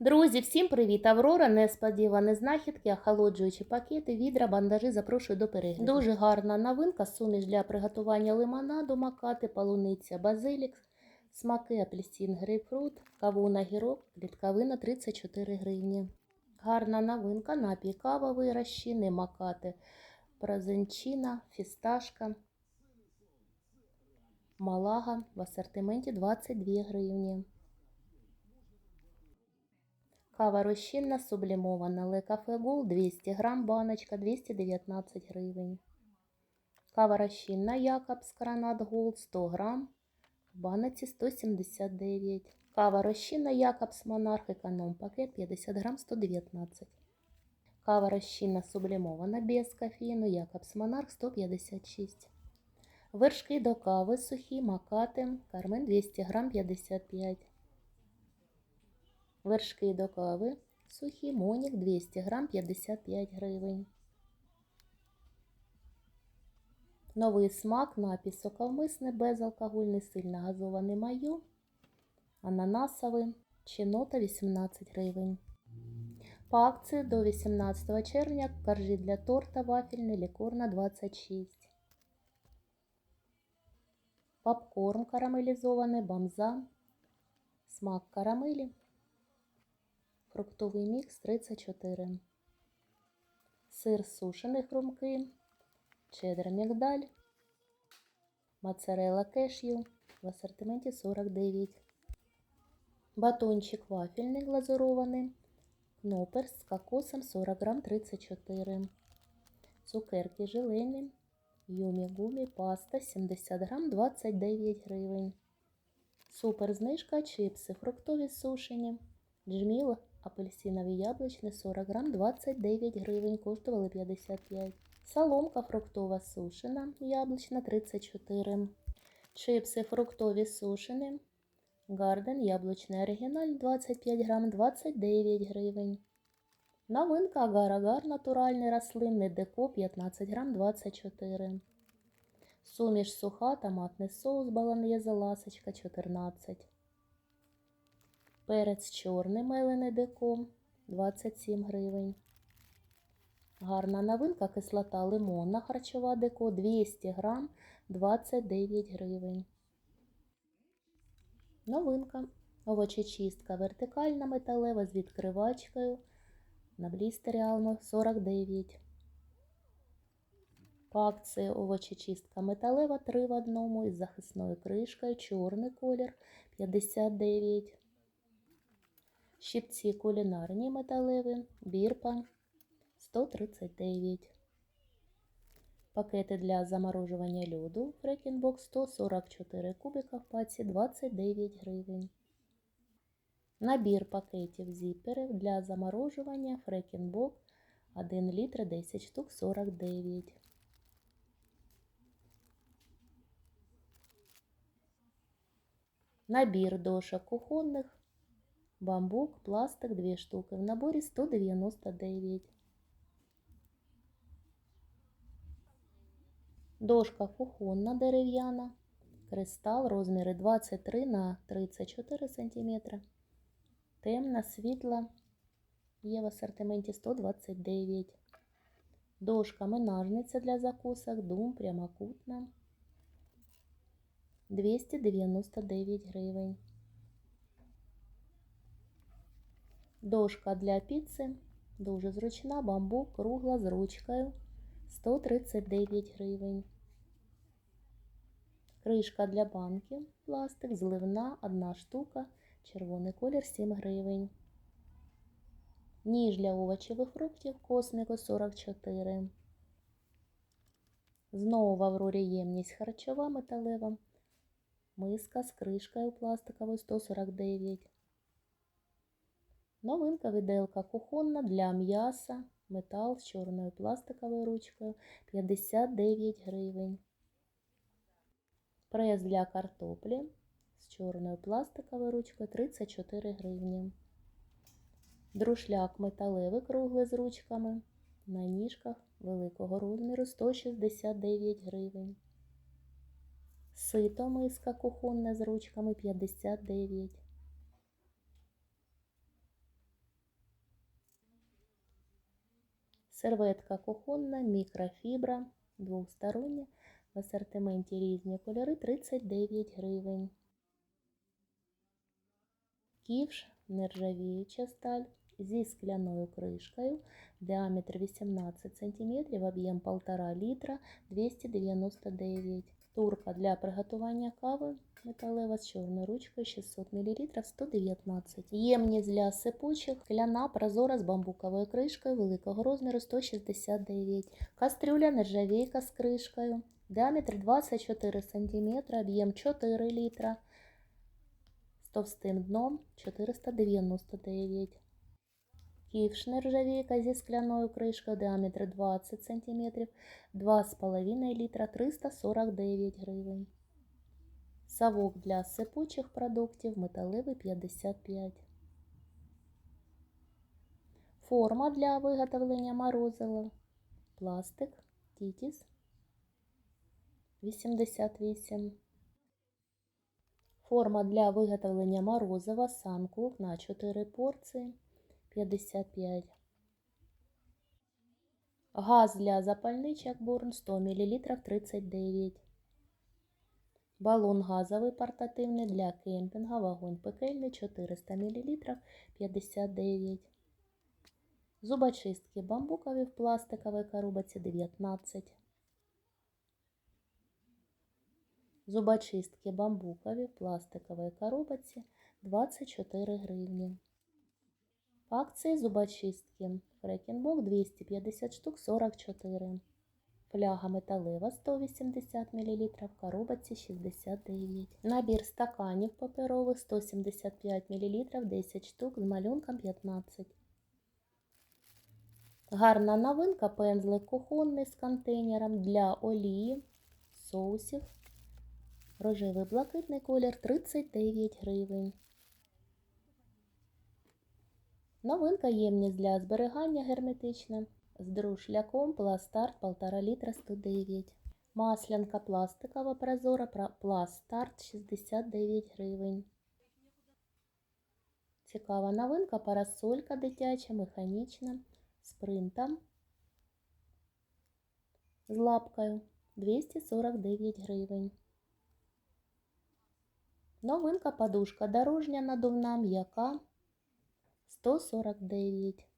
Друзі, всім привіт! Аврора, несподівані знахідки, охолоджуючі пакети, відра, бандажі. Запрошую до перегляду. Дуже гарна новинка, суміш для приготування лимонаду, макати, полуниця, базилік, смаки, апельсин, грейпфрут, кавуна, гірок, клітковина 34 гривні. Гарна новинка, напій кавовий, розчини, макати, прозенчина, фісташка, малага в асортименті 22 гривні. Кава розчинна сублімована, Le Cafe Gold 200 грам, баночка 219 гривень. Кава розчинна Якобс Гранат Gold 100 грам, в баноці 179. Кава розчинна Якобс Монарх Економ пакет 50 грам 119. Кава розчинна сублімована без кофеїну Якобс Монарх 156. Вершки до кави сухі, макати, кармен 200 грам 55. Вершки до кави, сухі, монік 200 грам 55 гривень. Новий смак, напій соковмисний, безалкогольний, сильно газований маю, ананасовий, чинота 18 гривень. По акції до 18 червня коржі для торта вафельний, лікорна 26. Попкорн карамелізований, бамза, смак карамелі. Фруктовий мікс 34. Сир сушений хрумки, чеддер мігдаль, моцарелла кешю в асортименті 49. Батончик вафельний глазурований, кноперс з кокосом 40 грам 34. Цукерки желені, юмі гумі, паста 70 грам 29 гривень. Супер знижка, чипси фруктові сушені, джміл апельсинові яблучні 40 грам 29 гривень, коштували 55. Соломка фруктова сушена, яблучна 34. Чипси фруктові сушені. Гарден яблучний оригіналь 25 грам 29 гривень. Новинка агар-агар натуральний рослинний деко 15 грам 24. Суміш суха, томатний соус баланьєзе ласочка 14. Перець чорний мелений деко 27 гривень. Гарна новинка кислота лимонна харчова деко 200 грам 29 гривень. Новинка. Овочечистка вертикальна металева з відкривачкою. На блістері Алмо 49. По овочечистка металева 3 в одному із захисною кришкою. Чорний колір 59. Щипці кулінарні металеві, бірпа 139. Пакети для заморожування льоду Фрекінбок 144 кубика в паці 29 гривень. Набір пакетів зіперів для заморожування Фрекінбок 1 літр 10 штук 49. Набір дошок кухонних Бамбук, пластик 2 штуки. В наборі 199. Дошка кухонна дерев'яна. Кристал розміри 23 на 34 см. Темна, світла. Є в асортименті 129. Дошка менажниця для закусок. Дум прямокутна. 299 гривень. Дошка для піци. Дуже зручна, бамбук, кругла з ручкою 139 гривень. Кришка для банки, пластик, зливна, одна штука, червоний колір 7 гривень. Ніж для овочів і фруктів косміко 44. Знову в Аврорі ємність харчова металева. Миска з кришкою пластиковою 149. Новинка виделка кухонна для м'яса, метал з чорною пластиковою ручкою 59 гривень. Прес для картоплі з чорною пластиковою ручкою 34 гривні. Друшляк металевий круглий з ручками на ніжках великого розміру 169 гривень. Сито миска кухонна з ручками 59 гривень. Серветка кухонна, мікрофібра, двостороння. В асортименті різні кольори 39 гривень. Ківш нержавіюча сталь зі скляною кришкою, діаметр 18 см, об'єм 1,5 літра, 299 Турка для приготування кави металева з чорною ручкою 600 мл 119 Ємність для сипучих, скляна прозора з бамбуковою кришкою великого розміру 169 Кастрюля нержавійка з кришкою, діаметр 24 см, об'єм 4 літра. З товстим дном 499. Ківш нержавійка зі скляною кришкою, діаметр 20 см, 2,5 літра 349 гривень. Савок для сипучих продуктів металевий 55. Форма для виготовлення морозива. Пластик, тітіс 88. Форма для виготовлення морозива санкух на 4 порції 55. Газ для запальничок Бурн 100 мл 39. Балон газовий портативний для кемпінга вогонь пекельний 400 мл 59. Зубочистки бамбукові в пластиковій коробці 19. Зубочистки бамбукові в пластиковій коробці 24 гривні. В акції зубочистки Фрекінбок 250 штук 44. Фляга металева 180 мл в коробці 69. Набір стаканів паперових 175 мл 10 штук з малюнком 15. Гарна новинка пензлик кухонний з контейнером для олії, соусів. Рожевий блакитний колір 39 гривень. Новинка ємність для зберігання герметична. З друшляком пластарт 1,5 літра 109. Маслянка пластикова прозора пластарт 69 гривень. Цікава новинка парасолька дитяча, механічна з принтом. З лапкою 249 гривень. Новинка подушка дорожня надувна м'яка 149.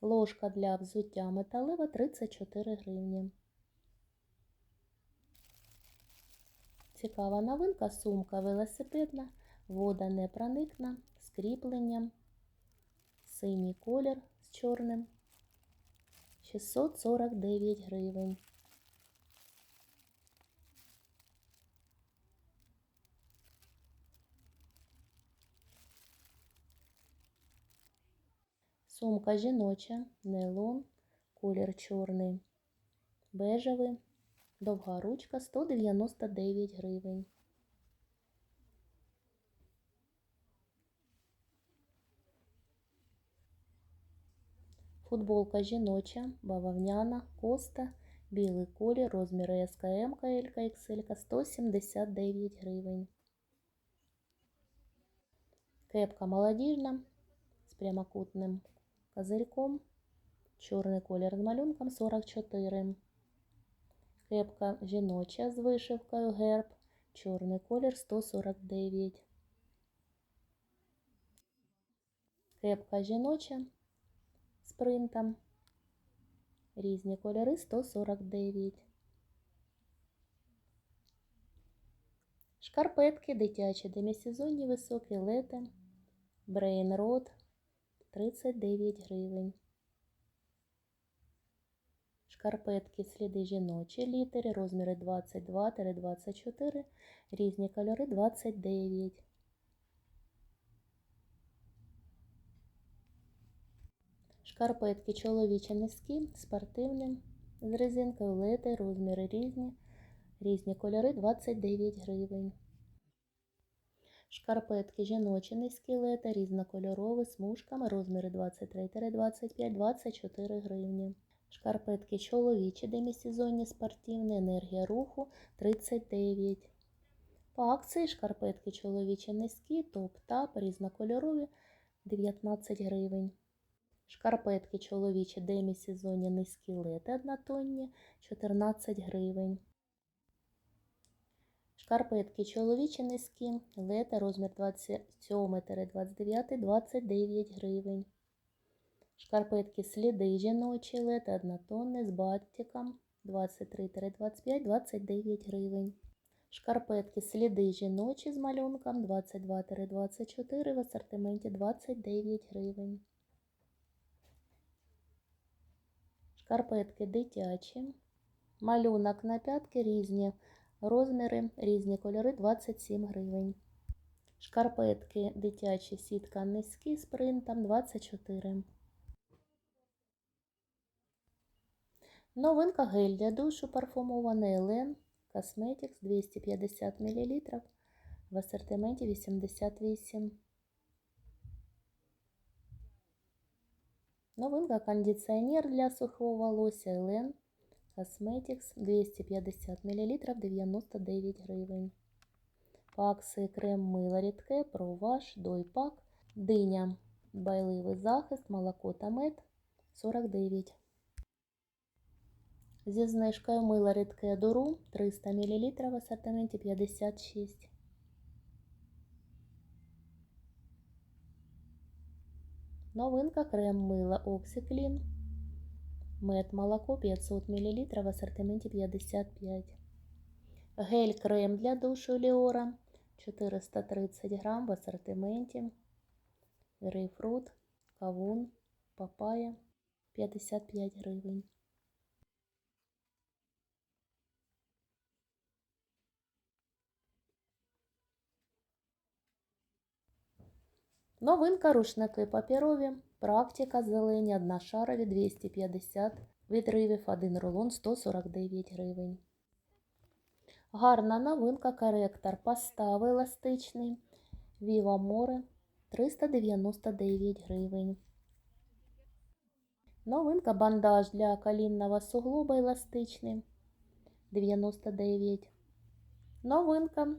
Ложка для взуття металева 34 гривні. Цікава новинка сумка велосипедна, вода не проникна, з кріпленням, синій колір з чорним 649 гривень. Сумка жіноча, нейлон, колір чорний, бежевий, довга ручка 199 гривень. Футболка жіноча, бавовняна, коста, білий колір, розміри СКМ, КЛ, XL 179 гривень. Кепка молодіжна з прямокутним козырьком. Чорний колір з малюнком 44. Кепка жіноча з вишивкою герб. Чорний колір 149. Кепка жіноча з принтом. Різні кольори 149. Шкарпетки дитячі демісезонні високі лети. Брейн Рот 39 гривень. Шкарпетки сліди жіночі літери, розміри 22-24, різні кольори 29. Шкарпетки чоловічі низькі, спортивні, з резинкою лети, розміри різні, різні кольори 29 гривень. Шкарпетки жіночі низькі лета, різнокольорові, смужками, розміри 23-25, 24 гривні. Шкарпетки чоловічі, демісезонні спортивні, енергія руху 39. По акції шкарпетки чоловічі низькі, топ-тап, різнокольорові 19 гривень. Шкарпетки чоловічі демісезонні низькі лети однотонні 14 гривень. Шкарпетки чоловічі низькі, лети розмір 27-29 29 гривень. Шкарпетки сліди жіночі, лети однотонні з баттиком 23-25 29 гривень. Шкарпетки сліди жіночі з малюнком 22-24 в асортименті 29 гривень. Шкарпетки дитячі. Малюнок на п'ятки різні розміри, різні кольори 27 гривень. Шкарпетки дитячі сітка низькі з принтом 24. Новинка гель для душу парфумований Елен Cosmetics 250 мл в асортименті 88. Новинка кондиціонер для сухого волосся Елен Cosmetics 250 мл 99 гривень. По крем мило рідке, проваж, дойпак, диня, байливий захист, молоко та мед 49. Зі знижкою мило рідке дуру 300 мл в асортименті 56. Новинка крем мило Оксиклін. Мед молоко 500 мл в ассортименте 55. Гель крем для душу Леора 430 грамм в ассортименте. Грейпфрут, кавун, папая 55 гривень. Новинка рушники паперові. Практика зелені одношарові 250 відривів, один рулон 149 гривень. Гарна новинка коректор постави еластичний. Viva More 399 гривень. Новинка бандаж для колінного суглоба еластичний 99. Новинка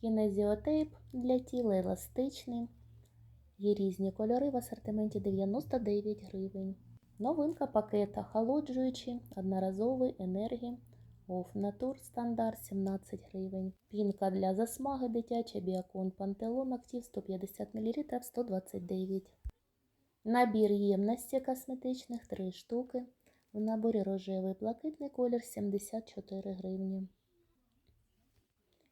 кінезіотейп для тіла еластичний. Є різні кольори в асортименті 99 гривень. Новинка пакета охолоджуючий, одноразовий енергії Off Natur стандарт 17 гривень. Пінка для засмаги дитяча біокон пантелон актив 150 мл 129 Набір ємності косметичних 3 штуки. В наборі рожевий блакитний колір 74 гривні.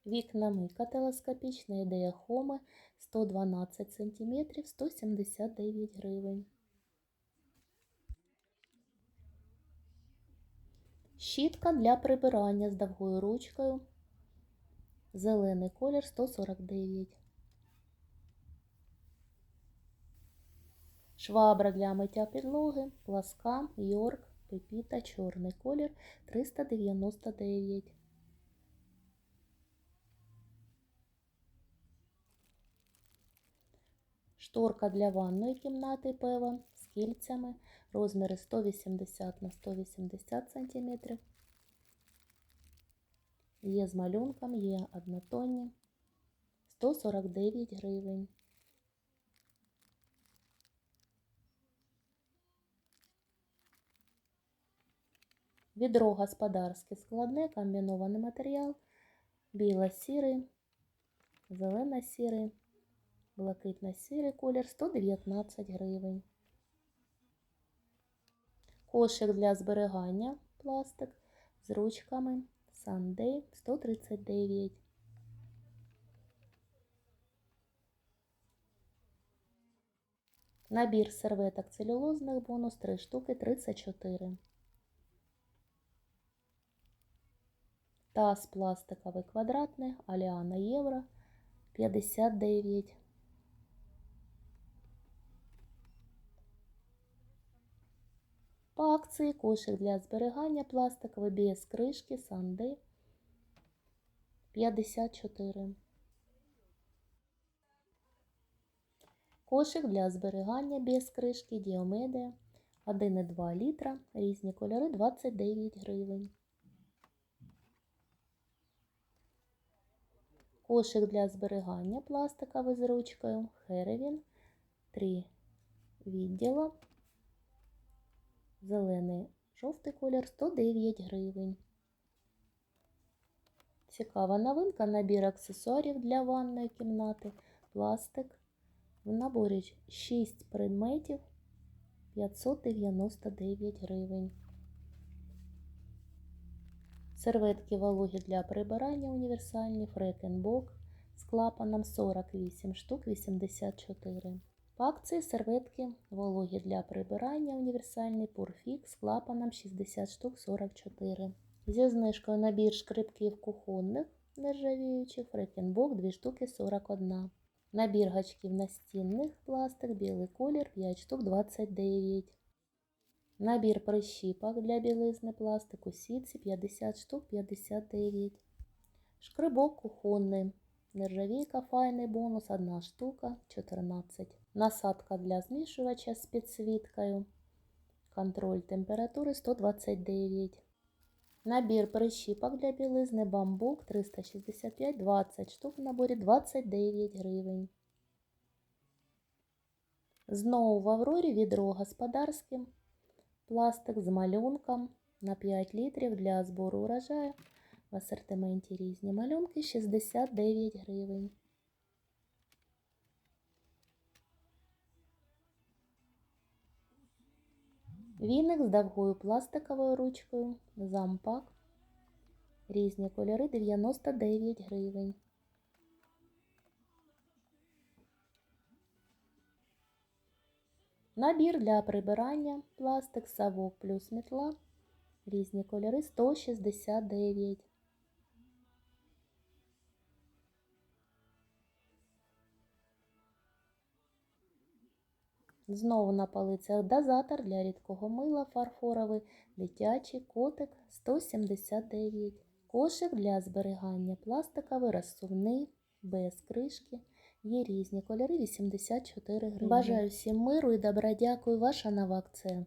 Вікна мийка телескопічна ідея Хоми 112 см 179 гривень. Щітка для прибирання з довгою ручкою. Зелений колір 149. Швабра для миття підлоги, пласка, Йорк, пепіта, чорний колір 399. Шторка для ванної кімнати пева з кільцями, розміри 180 на 180 см. Є з малюнком, є однотонні. 149 гривень. Відро господарське складне, комбінований матеріал, біло-сірий, зелено-сірий, блакитно-сірий колір 119 гривень. Кошик для зберігання пластик з ручками Sunday 139. Набір серветок целюлозних бонус 3 штуки 34. Таз пластиковий квадратний Аліана Євро 59. По акції кошик для зберігання пластиковий без кришки Санди 54. Кошик для зберігання без кришки Діомедія 1,2 літра, різні кольори 29 гривень. Кошик для зберігання пластиковий з ручкою Херевін 3 відділа Зелений жовтий колір 109 гривень. Цікава новинка, набір аксесуарів для ванної кімнати, пластик. В наборі 6 предметів 599 гривень. Серветки вологі для прибирання універсальні Фрекенбок з клапаном 48 штук 84. По акції серветки вологі для прибирання універсальний Пурфік з клапаном 60 штук 44. Зі знижкою набір шкребків кухонних нержавіючих Фрекенбок 2 штуки 41. Набір гачків настінних пластик, білий колір 5 штук 29. Набір прищіпок для білизни пластик у сітці 50 штук 59. Шкрибок кухонний. Нержавійка файний бонус 1 штука 14. Насадка для змішувача з підсвіткою. Контроль температури 129. Набір прищіпок для білизни бамбук 365 20 штук в наборі 29 гривень. Знову в Аврорі відро господарське. Пластик з малюнком на 5 літрів для збору урожаю. В асортименті різні малюнки 69 гривень. Віник з довгою пластиковою ручкою. Зампак. Різні кольори 99 гривень. Набір для прибирання. Пластик, совок плюс метла. Різні кольори 169. Знову на полицях дозатор для рідкого мила фарфоровий, дитячий котик 179. Кошик для зберігання пластиковий, розсувний, без кришки. Є різні кольори 84 гривні. Бажаю всім миру і добра. Дякую. Ваша нова акція.